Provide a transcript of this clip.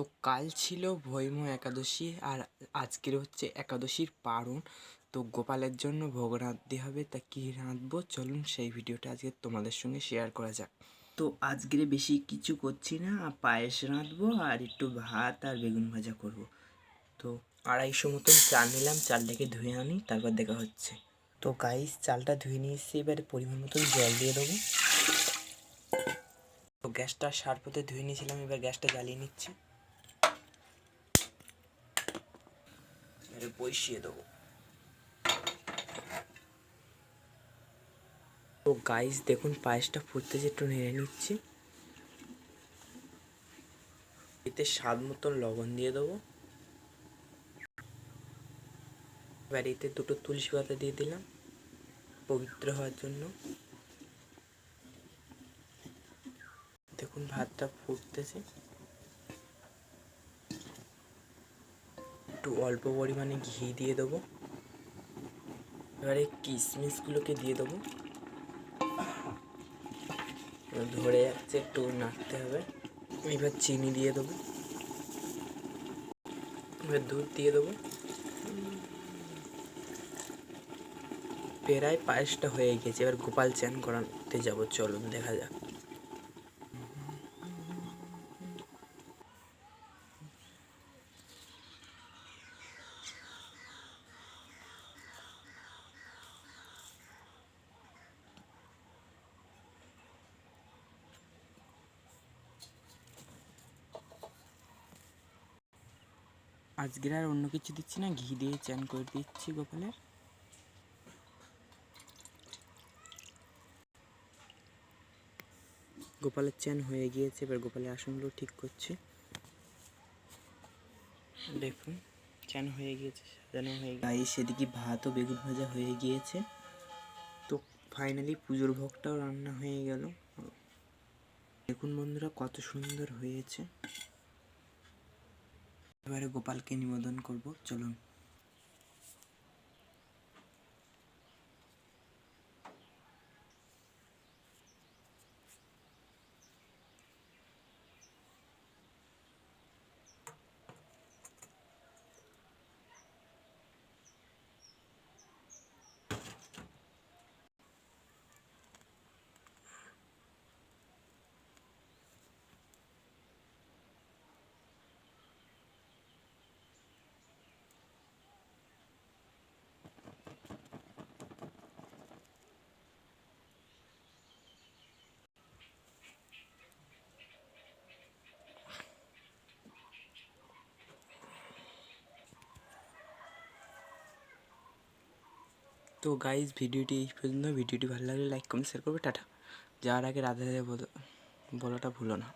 তো কাল ছিল ভৈম একাদশী আর আজকের হচ্ছে একাদশীর পারণ। তো গোপালের জন্য ভোগ রাঁধতে হবে, তা কী রাঁধবো? চলুন সেই ভিডিওটা আজকে তোমাদের সঙ্গে শেয়ার করা যাক। তো আজকের বেশি কিছু করছি না, পায়েস রাঁধবো আর একটু ভাত আর বেগুন ভাজা করব। তো আড়াইশো মতন চাল নিলাম, চালটাকে ধুয়ে আনি, তারপর দেখা হচ্ছে। তো গাইস চালটা ধুয়ে নিয়ে এসেছি, এবারে পরিমাণ মতন জল দিয়ে দেবো। তো গ্যাসটা সারপথে ধুয়ে নিয়েছিলাম, এবার গ্যাসটা জ্বালিয়ে নিচ্ছি এবারে বসিয়ে দেবো। তো গাইস দেখুন, পায়েসটা ফুটতেছে একটু নেড়ে নিচ্ছি। এতে স্বাদ মতন লবণ দিয়ে দেবো। এবার এতে দুটো তুলসী পাতা দিয়ে দিলাম, পবিত্র হওয়ার জন্য। দেখুন, ভাতটা ফুটতেছে। একটু অল্প পরিমাণে ঘি দিয়ে দেবো। এবারে কিশমিশগুলোকে দিয়ে দেবো। ধরে যাচ্ছে একটু নাড়তে হবে। এবার চিনি দিয়ে দেবো। এবার দুধ দিয়ে দেবো। প্রায় পায়েসটা হয়ে গেছে। এবার গোপাল চান করাতে যাব। চলুন দেখা যাক। আজকের আর অন্য কিছু দিচ্ছি না, ঘি দিয়ে চান করে দিচ্ছি গোপালের। গোপালের চ্যান হয়ে গিয়েছে, এবার গোপালের আসনগুলো ঠিক করছি। দেখুন চ্যান হয়ে গিয়েছে, সাজানো হয়ে গায়ে সেদিকে ভাত ও বেগুন ভাজা হয়ে গিয়েছে। তো ফাইনালি পুজোর ভোগটাও রান্না হয়ে গেল। দেখুন বন্ধুরা কত সুন্দর হয়েছে। এবারে গোপালকে নিবেদন করব চলুন। তো গাইজ ভিডিওটি এই পর্যন্ত। ভিডিওটি ভালো লাগলে লাইক কমেন্ট শেয়ার করবে। টাটা। যাওয়ার আগে রাধা রাধে বলো বলাটা ভুলো না।